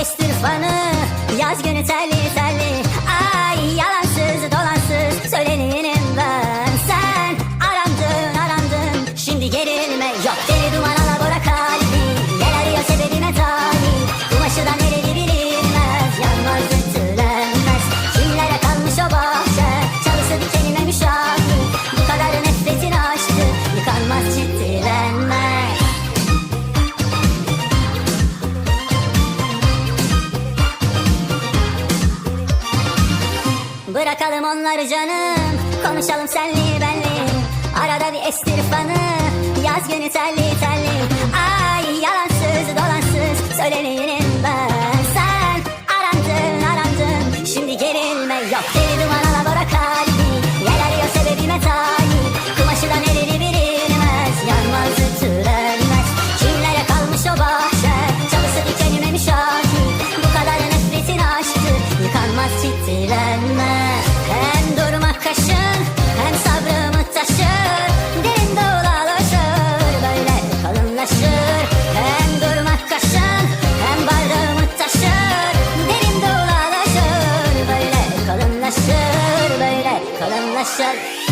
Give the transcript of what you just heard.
istirfanı Yaz günü terli terli Ay yalansız dolansız Söyleneyim ben. Sen arandın arandın Şimdi gerilme. Yok Deli duman Bırakalım onları canım. Konuşalım senli benli Arada bir estirfanı Yaz günü telli telli titrenme Hem durma kaşın hem sabrımı taşır. Derin dolalaşır böyle kalınlaşır. Hem durma kaşın hem barımı taşır. Derin dolalaşır böyle kalınlaşır böyle kalınlaşır.